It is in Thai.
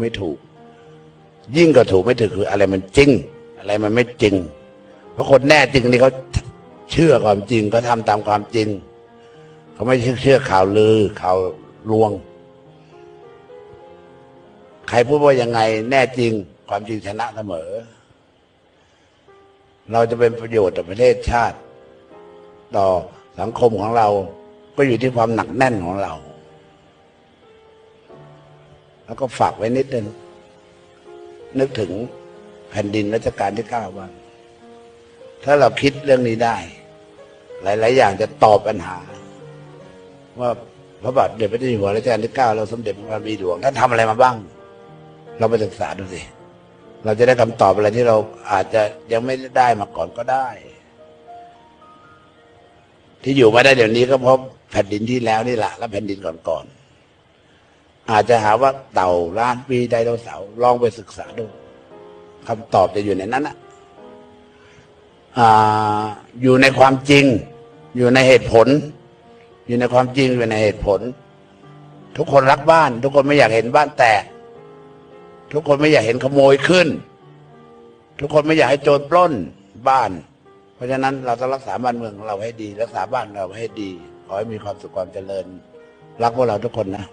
ไม่ถูก ยิ่งกว่าถูกไม่ถูกคืออะไรมันจริง อะไรมันไม่จริง เพราะคนแน่จริงนี่เขาเชื่อความจริงเขาทำตามความจริง เขาไม่เชื่อข่าวลือข่าวลวง ใครพูดว่ายังไง แน่จริง ความจริงชนะเสมอ เราจะเป็นประโยชน์ต่อประเทศชาติ ต่อสังคมของเรา ก็อยู่ที่ความหนักแน่นของเรา แล้วก็ฝากไว้นิดนึงนึกถึงแผ่นดินรัชกาลที่เก้าบ้างถ้าเราคิดเรื่องนี้ได้ หลาย ๆ อย่างจะตอบปัญหา ว่าพระบาทเด็จพระเจ้าอยู่หัวรัชกาลที่เก้าเราสมเด็จพระบรมหลวงท่านทำอะไรมาบ้าง เราไปศึกษาดูสิเราจะได้คำตอบอะไรที่เราอาจจะยังไม่ได้มาก่อนก็ได้ ที่อยู่มาได้เดี๋ยวนี้ก็เพราะแผ่นดินที่แล้วนี่แหละและแผ่นดินก่อนๆ อาจจะหาว่าเต่าล้านปีไดโนเสาร์ลองไปศึกษาดูคำตอบจะอยู่ในนั้นนะอยู่ในความจริง อยู่ในเหตุผล อยู่ในความจริงอยู่ในเหตุผล ทุกคนรักบ้าน ทุกคนไม่อยากเห็นบ้านแตก ทุกคนไม่อยากเห็นขโมยขึ้น ทุกคนไม่อยากให้โจรปล้นบ้าน เพราะฉะนั้นเราต้องรักษาบ้านเมืองของเราให้ดี รักษาบ้านเราให้ดี ขอให้มีความสุขความเจริญ รักพวกเราทุกคนนะ